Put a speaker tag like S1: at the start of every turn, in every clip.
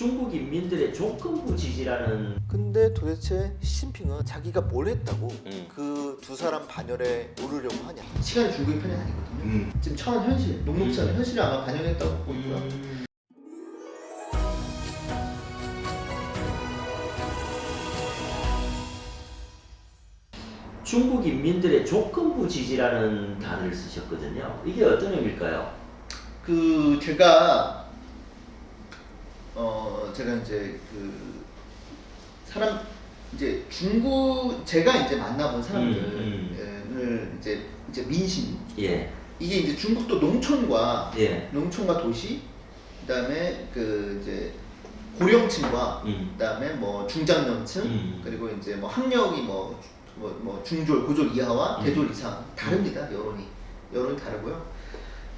S1: 중국 인민들의 조건부 지지라는
S2: 근데 도대체 시진핑은 자기가 뭘 했다고
S1: 음.
S2: 그 두 사람 반열에 오르려고 하냐?
S3: 시간이 중국의 편이 아니거든요.
S1: 음.
S3: 지금 처한 현실, 않은
S1: 음.
S3: 현실을 아마 반영했다고 보고 있고요.
S1: 음. 중국 인민들의 조건부 지지라는 단어를 쓰셨거든요. 이게 어떤 의미일까요?
S3: 그 제가 어 제가 이제 그 사람 이제 중국 제가 이제 만나본 사람들을
S1: 음,
S3: 이제 이제 민심.
S1: 예,
S3: 이게 이제 중국도 농촌과
S1: 예,
S3: 농촌과 도시 그다음에 그 이제 고령층과
S1: 음,
S3: 그다음에 뭐 중장년층
S1: 음.
S3: 그리고 이제 뭐 학력이 뭐, 뭐, 뭐 중졸 고졸 이하와
S1: 음.
S3: 대졸 이상 다릅니다 여론이. 여론이 다르고요.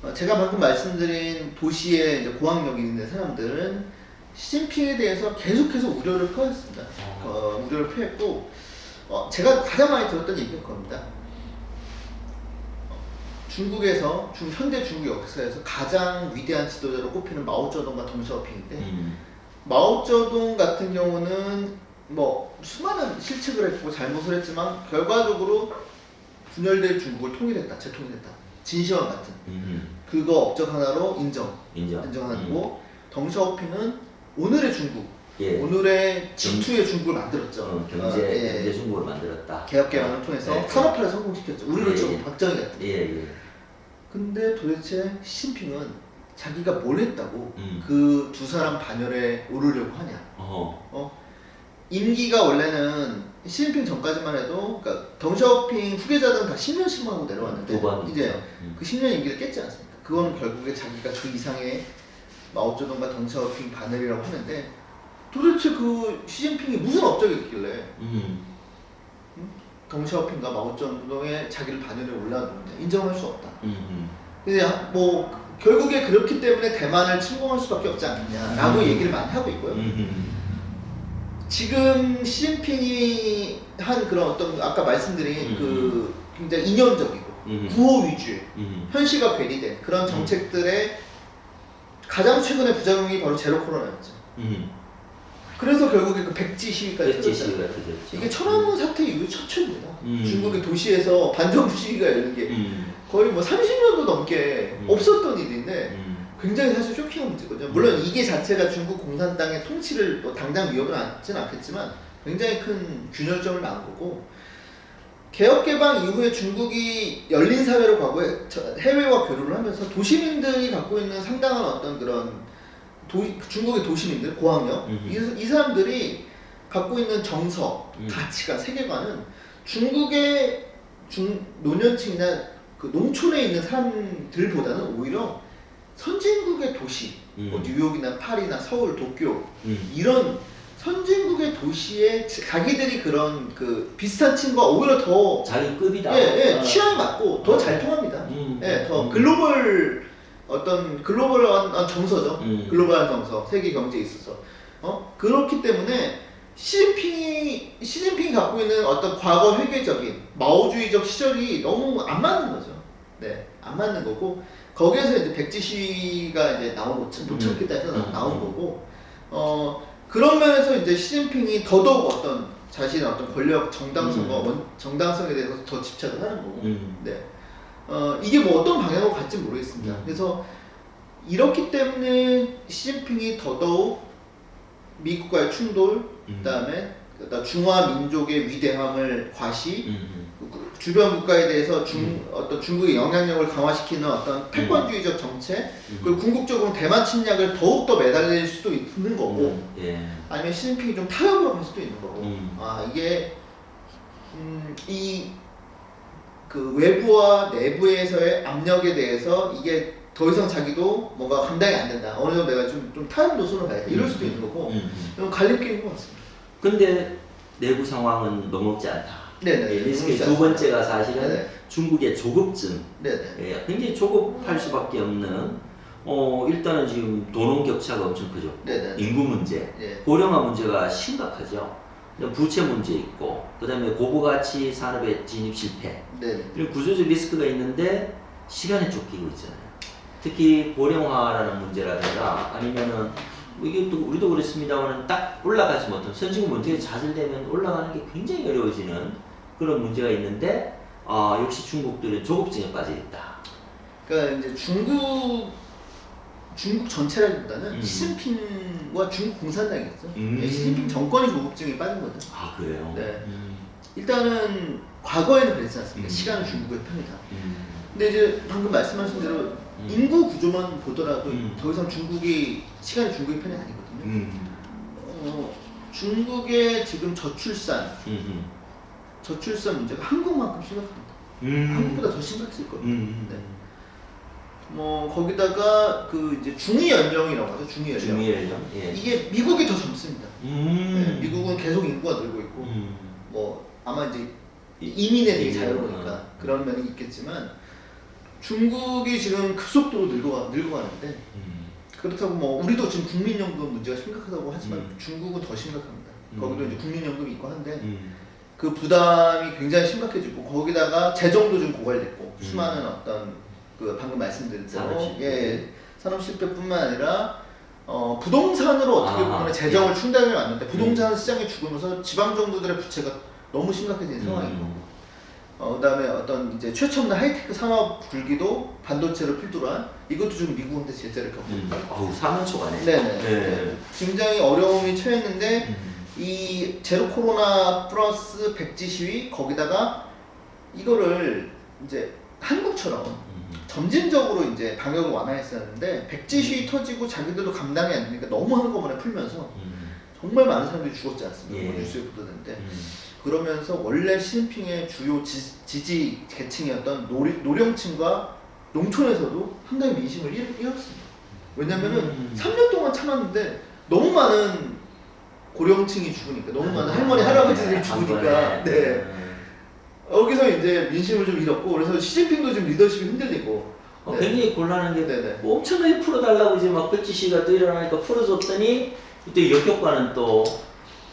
S3: 어, 제가 방금 말씀드린 도시에 이제 고학력이 있는 사람들은 시진핑에 대해서 계속해서 우려를 표했습니다. 어, 우려를 표했고 어, 제가 가장 많이 들었던 얘기가 그겁니다. 어, 중국에서 중, 현대 중국 역사에서 가장 위대한 지도자로 꼽히는 마오쩌둥과 덩샤오핑인데
S1: 음,
S3: 마오쩌둥 같은 경우는 뭐 수많은 실책을 했고 잘못을 했지만 결과적으로 분열된 중국을 통일했다, 재통일했다. 진시황 같은.
S1: 음,
S3: 그거 업적 하나로 인정,
S1: 인정.
S3: 인정하고 덩샤오핑은 오늘의 중국,
S1: 음, 예,
S3: 오늘의 G2의 중국을 만들었죠.
S1: 어, 경제
S3: 어, 예.
S1: 경제 중국을 만들었다.
S3: 개혁 개방을 통해서
S1: 네.
S3: 산업화를 성공시켰죠. 우리로
S1: 예,
S3: 치고
S1: 예.
S3: 박정희 같은.
S1: 예, 예.
S3: 근데 도대체 시진핑은 자기가 뭘 했다고
S1: 음.
S3: 그 두 사람 반열에 오르려고 하냐?
S1: 어,
S3: 임기가 원래는 시진핑 전까지만 해도 그러니까 덩샤오핑 후계자들은 다 10년씩만 하고 내려왔는데
S1: 두번
S3: 이제
S1: 음.
S3: 그 10년 임기를 깼지 않습니까? 그거는 결국에 자기가 그 이상의 마오쩌둥과 덩샤오핑 반열이라고 하는데 도대체 그 시진핑이 무슨 업적이 있길래
S1: 음,
S3: 덩샤오핑과 마오쩌둥의 자기를 반열에 올라두는데 인정할 수 없다.
S1: 음,
S3: 근데 뭐 결국에 그렇기 때문에 대만을 침공할 수밖에 없지 않느냐라고
S1: 음.
S3: 얘기를 많이 하고 있고요.
S1: 음, 음,
S3: 지금 시진핑이 한 그런 어떤 아까 말씀드린
S1: 음.
S3: 그 굉장히 이념적이고
S1: 음,
S3: 구호 위주의
S1: 음,
S3: 현실과 괴리된 그런 정책들의 가장 최근의 부작용이 바로 제로 코로나였죠.
S1: 음.
S3: 그래서 결국에 그 백지 시위까지
S1: 백지
S3: 터졌잖아요.
S1: 터졌죠.
S3: 이게 천안문 사태 이후 첫 초입니다.
S1: 음.
S3: 중국의 도시에서 반정부 시위가 열린 게
S1: 음,
S3: 거의 뭐 30년도 넘게
S1: 음.
S3: 없었던 일인데
S1: 음,
S3: 굉장히 사실 쇼킹한 문제거든요. 물론 이게 자체가 중국 공산당의 통치를 뭐 당장 위협을 하진 않겠지만 굉장히 큰 균열점을 낳은 거고 개혁 개방 이후에 중국이 열린 사회로 가고 저- 해외와 교류를 하면서 도시민들이 갖고 있는 상당한 어떤 그런 도, 중국의 도시민들 고학력
S1: 음.
S3: 이, 이 사람들이 갖고 있는 정서,
S1: 음.
S3: 가치관, 세계관은 중국의 중 노년층이나 그 농촌에 있는 사람들보다는 오히려 선진국의 도시, 뭐
S1: 음.
S3: 뉴욕이나 파리나 서울, 도쿄
S1: 음,
S3: 이런 선진국의 도시에 자기들이 그런 그 비슷한 친구가 오히려 더
S1: 자기 급이다.
S3: 예, 예,
S1: 어.
S3: 취향이 맞고 더 잘 통합니다.
S1: 음,
S3: 예, 더
S1: 음.
S3: 글로벌 어떤 글로벌한 정서죠.
S1: 음.
S3: 글로벌한 정서, 세계 경제에 있어서 어 그렇기 때문에 시진핑이 시진핑이 갖고 있는 어떤 과거 회계적인 마오주의적 시절이 너무 안 맞는 거죠. 네, 안 맞는 거고 거기에서 이제 백지 시위가 이제 나온 거죠. 노천기다 해서
S1: 음.
S3: 나온 거고 어 그런 면에서 이제 시진핑이 더더욱 어떤 자신의 어떤 권력 정당성과
S1: 음.
S3: 원- 정당성에 대해서 더 집착을 하는 거고
S1: 음,
S3: 네. 어, 이게 뭐 어떤 방향으로 갈지 모르겠습니다.
S1: 음.
S3: 그래서 이렇기 때문에 시진핑이 더더욱 미국과의 충돌,
S1: 음.
S3: 그다음에 그다음 중화 민족의 위대함을 과시,
S1: 음,
S3: 그 주변 국가에 대해서 중
S1: 음.
S3: 어떤 중국의 영향력을 강화시키는 어떤 패권주의적 정책,
S1: 음.
S3: 그리고 궁극적으로 대만 침략을 더욱 더 매달릴 수도 있는 거고,
S1: 음, 예.
S3: 아니면 시진핑이 좀 타협으로 갈 수도 있는 거고.
S1: 음.
S3: 아 이게 음, 이그 외부와 내부에서의 압력에 대해서 이게 더 이상 자기도 뭔가 감당이 안 된다. 어느 정도 내가 좀, 좀 타협 노선으로 가야 돼. 이럴 수도 있는 거고.
S1: 음, 음.
S3: 좀 갈림길인 것 같습니다.
S1: 근데 내부 상황은 녹록지 않다.
S3: 네네.
S1: 예, 리스크의 두 번째가 사실은
S3: 네네.
S1: 중국의 조급증,
S3: 네네.
S1: 예, 굉장히 조급할 수밖에 없는. 어 일단은 지금 도농 격차가 엄청 크죠.
S3: 네네.
S1: 인구 문제,
S3: 예.
S1: 고령화 문제가 심각하죠. 부채 문제 있고, 그다음에 고부가치 산업의 진입 실패,
S3: 네네.
S1: 구조적 리스크가 있는데 시간에 쫓기고 있잖아요. 특히 고령화라는 문제라든가 아니면은 뭐 이게 또 우리도 그렇습니다만 딱 올라가지 못하면 선진국 문제에 좌절되면 올라가는 게 굉장히 어려워지는 그런 문제가 있는데 아 역시 중국들은 조급증에 빠져 있다.
S3: 그러니까 이제 중국 중국 전체라기보다는
S1: 음.
S3: 시진핑과 중국 공산당이었죠.
S1: 음.
S3: 예, 시진핑 정권이 조급증에 빠진 거죠.
S1: 아 그래요?
S3: 네.
S1: 음,
S3: 일단은 과거에는 그랬지 않습니까?
S1: 음.
S3: 시간은 중국의 편이다.
S1: 음,
S3: 근데 이제 방금 말씀하신 대로
S1: 음.
S3: 인구 구조만 보더라도
S1: 음.
S3: 더 이상 중국이 시간이 중국의 편이 아니거든요.
S1: 음,
S3: 어, 중국의 지금 저출산,
S1: 음,
S3: 저출산 문제가 한국만큼 심각합니다.
S1: 음.
S3: 한국보다 더 심각했을 거예요.
S1: 음,
S3: 네. 뭐 거기다가 그 이제 중위 연령이라고 하죠. 중위 연령.
S1: 중위 연령 예.
S3: 이게 미국이 더 젊습니다.
S1: 음.
S3: 네, 미국은 계속 인구가 늘고 있고
S1: 음.
S3: 뭐 아마 이제 이민에 대해 자유로니까
S1: 어.
S3: 그런 면이 있겠지만 중국이 지금 급속도로 늙어 늙어가는데
S1: 음.
S3: 그렇다고 뭐 우리도 지금 국민연금 문제가 심각하다고 하지만
S1: 음.
S3: 중국은 더 심각합니다.
S1: 음.
S3: 거기도 이제 국민연금이 있고 한데
S1: 음.
S3: 그 부담이 굉장히 심각해지고 거기다가 재정도 좀 고갈됐고
S1: 음.
S3: 수많은 어떤 그 방금 말씀드린 대로
S1: 산업.
S3: 예 산업 실패뿐만 아니라 어 부동산으로 어떻게
S1: 아,
S3: 보면 재정을
S1: 예.
S3: 충당해 왔는데 부동산 시장이 죽으면서 지방 정부들의 부채가 너무 심각해진 상황이고
S1: 음.
S3: 어, 그다음에 어떤 이제 최첨단 하이테크 산업 불기도 반도체를 필두로 한 이것도 지금 미국한테 제재를 겪고
S1: 음.
S3: 있다.
S1: 어우 4년 초반에
S3: 네네.
S1: 네.
S3: 네. 굉장히 어려움이 처했는데
S1: 음.
S3: 이 제로 코로나 플러스 백지 시위 거기다가 이거를 이제 한국처럼
S1: 음.
S3: 점진적으로 이제 방역을 완화했었는데 백지 시위 터지고 자기들도 감당이 안 되니까 너무 한꺼번에 풀면서
S1: 음.
S3: 정말 많은 사람들이 죽었지 않습니까?
S1: 예.
S3: 뭐 뉴스에 보도되는데
S1: 음.
S3: 그러면서 원래 시진핑의 주요 지, 지 계층이었던 노리, 노령층과 농촌에서도 상당히 민심을 잃, 잃었습니다. 왜냐면은
S1: 음.
S3: 3년 동안 참았는데 너무 많은 고령층이 죽으니까 너무 많은 할머니 할아버지들이
S1: 한
S3: 죽으니까. 네
S1: 음.
S3: 여기서 이제 민심을 좀 잃었고 그래서 시진핑도 지금 리더십이 흔들리고
S1: 어,
S3: 네.
S1: 굉장히 곤란한 게
S3: 네네
S1: 뭐 엄청나게 풀어달라고 이제 막 백지 시가 또 일어나니까 풀어줬더니 또 역효과는 또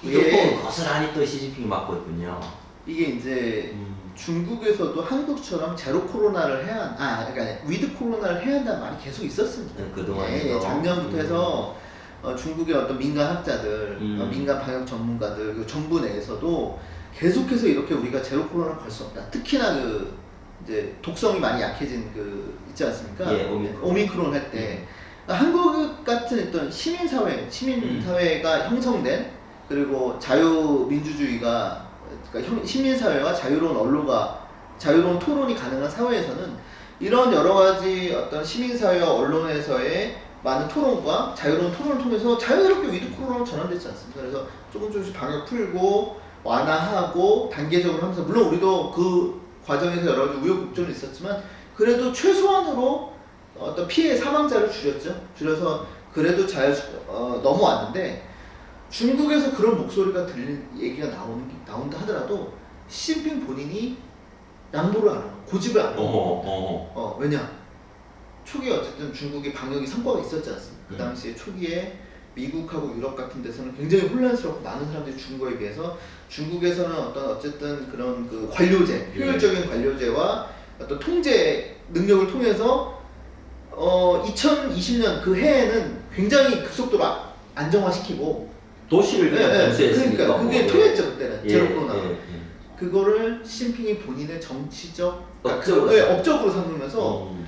S3: 예.
S1: 역효과는 고스란히 또 시진핑이 맡고 있군요.
S3: 이게 이제
S1: 음.
S3: 중국에서도 한국처럼 제로 코로나를 해야 한- 아 그러니까 위드 코로나를 해야 한다는 말이 계속 있었습니다.
S1: 네, 그동안
S3: 예, 예, 작년부터 해서 어, 중국의 어떤 민간 학자들,
S1: 음.
S3: 어, 민간 방역 전문가들, 그리고 정부 내에서도 계속해서 이렇게 우리가 제로 코로나 걸수 없다. 특히나 그 이제 독성이 많이 약해진 그 있지 않습니까?
S1: 예, 오미크론.
S3: 오미크론 할 때 한국 같은 어떤 시민 사회, 시민
S1: 음.
S3: 사회가 형성된 그리고 자유민주주의가 그러니까 형- 시민 사회와 자유로운 언론과 자유로운 토론이 가능한 사회에서는 이런 여러 가지 어떤 시민 사회와 언론에서의 많은 토론과 자유로운 토론을 통해서 자유롭게 위드 코로나로 전환됐지 않습니까? 그래서 조금 조금씩 방역 풀고 완화하고 단계적으로 하면서 물론 우리도 그 과정에서 여러 가지 우여곡절이 있었지만 그래도 최소한으로 어떤 피해 사망자를 줄였죠. 줄여서 그래도 잘 어, 넘어왔는데 중국에서 그런 목소리가 들리는 얘기가 나오는 나온다 하더라도 시진핑 본인이 양보를 안 하고 고집을 안 하고
S1: 어허 어허
S3: 어 왜냐 초기에 어쨌든 중국이 방역이 성과가 있었지 않습니까? 그
S1: 음.
S3: 당시에 초기에 미국하고 유럽 같은 데서는 굉장히 혼란스럽고 많은 사람들이 거에 비해서 중국에서는 어떤 어쨌든 그런 그 관료제
S1: 예.
S3: 효율적인 관료제와 어떤 통제 능력을 통해서 어 2020년 그 해에는 굉장히 급속도로 아- 안정화시키고
S1: 도시를 그냥
S3: 예, 예.
S1: 봉쇄했으니까
S3: 그러니까 그게
S1: 뭐.
S3: 통했죠 그때는
S1: 예,
S3: 제로 코로나
S1: 예, 예.
S3: 그거를 시진핑이 본인의 정치적
S1: 업적으로
S3: 그, 예,
S1: 삼-
S3: 업적으로 삼으면서
S1: 음.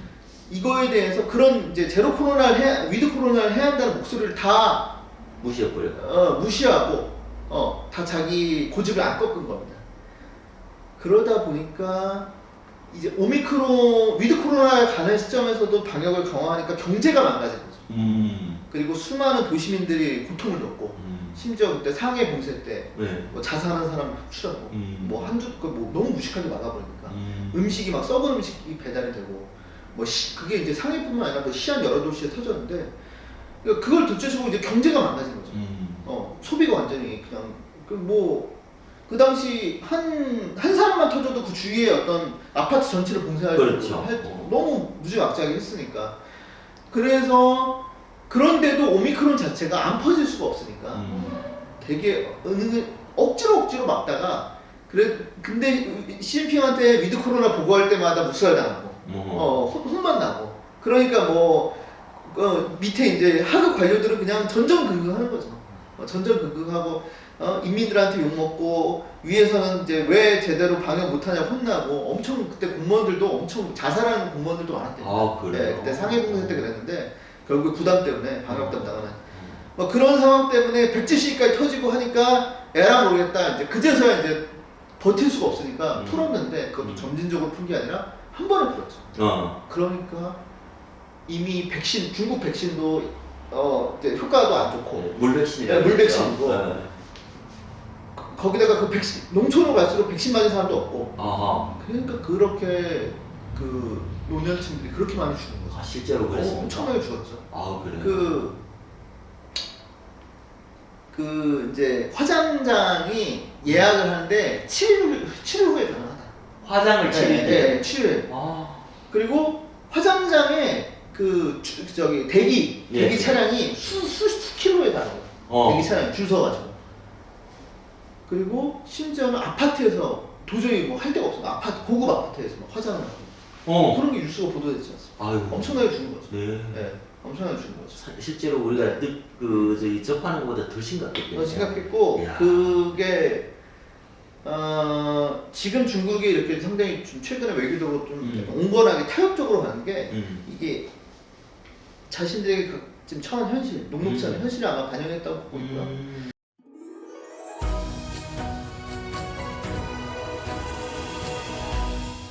S3: 이거에 대해서 그런 이제 제로 코로나를 해 위드 코로나를 해야 한다는 목소리를 다
S1: 무시해버려.
S3: 어, 무시하고 어, 다 자기 고집을 안 꺾은 겁니다. 그러다 보니까 이제 오미크론 위드 코로나에 가는 시점에서도 방역을 강화하니까 경제가 망가진 거죠.
S1: 음.
S3: 그리고 수많은 도시민들이 고통을 겪고
S1: 음.
S3: 심지어 그때 상해 봉쇄 때
S1: 네.
S3: 뭐 자살하는 사람 추라고
S1: 음.
S3: 뭐 한두 그뭐 너무 무식하게 막아버리니까
S1: 음.
S3: 음식이 막 썩은 음식이 배달이 되고 뭐 시, 그게 이제 상해뿐만 아니라 뭐 시안 여러 도시에 터졌는데 그러니까 그걸 둘째치고 이제 경제가 망가진 거죠.
S1: 음.
S3: 어 소비가 완전히 그냥 그뭐 그 당시 한 한 사람만 터져도 그 주위에 어떤 아파트 전체를 봉쇄할
S1: 그렇죠.
S3: 할-
S1: 어.
S3: 너무 무지막지하게 했으니까 그래서 그런데도 오미크론 자체가 안 퍼질 수가 없으니까
S1: 음.
S3: 되게 억지로 억지로 막다가 그래 근데 시진핑한테 위드 코로나 보고할 때마다 무시할 당하고
S1: 뭐.
S3: 어 혼- 혼만 나고 그러니까 뭐 어, 밑에 이제 하급 관료들은 그냥 전전긍긍하는 거죠. 어, 전전긍긍하고 어, 인민들한테 욕 먹고 위에서는 이제 왜 제대로 방역 못하냐 혼나고 엄청 그때 공무원들도 엄청 자살하는 공무원들도 많았대요.
S1: 아 그래요?
S3: 네, 그때 상해공사 때 그랬는데 결국 부담 때문에 방역 담 당하는 뭐 그런 상황 때문에 백지시까지 터지고 하니까 에라 모르겠다 이제 그제서야 이제 버틸 수가 없으니까
S1: 음.
S3: 풀었는데 그것도
S1: 음.
S3: 점진적으로 푼 게 아니라 한 번에 풀었죠.
S1: 어.
S3: 그러니까 이미 백신 중국 백신도 어 이제 효과도 안 좋고
S1: 네, 물백신이고. 그러죠? 네.
S3: 거기다가 그 백신 농촌으로 갈수록 백신 맞은 사람도 없고
S1: 아하.
S3: 그러니까 그렇게 그 노년층들이 그렇게 많이 죽는 거죠.
S1: 아 실제로
S3: 어,
S1: 그랬습니까?
S3: 엄청나게 죽었죠.
S1: 아 그래요?
S3: 그, 그 이제 화장장이 예약을 하는데 7일, 7일 후에 가능하다.
S1: 화장을 치를
S3: 네,
S1: 때.
S3: 네, 7일.
S1: 아.
S3: 그리고 화장장에 그 주- 저기 대기
S1: 예.
S3: 대기 차량이 수, 수, 수 킬로에 달아요.
S1: 어.
S3: 대기 차량 줄 서가지고. 그리고 심지어는 아파트에서 도저히 뭐 할 데가 없어. 아파트 고급 아파트에서 막 화장을 하고
S1: 어.
S3: 그런 게 뉴스가 보도되지 않습니까?
S1: 아유.
S3: 엄청나게 죽은 거죠.
S1: 네.
S3: 네, 엄청나게 죽은 거죠.
S1: 사- 실제로 우리가 느, 그 저기 접하는 것보다 더 심각했겠네요.
S3: 어, 심각했고
S1: 이야.
S3: 그게 어, 지금 중국이 이렇게 상당히 좀 최근에 외교적으로 좀
S1: 음.
S3: 온건하게 타협적으로 가는 게
S1: 음.
S3: 이게 자신들에게 그- 지금 처한 현실, 녹록지 않은
S1: 음.
S3: 현실을 아마 반영했다고 보고 있고요.
S1: 음.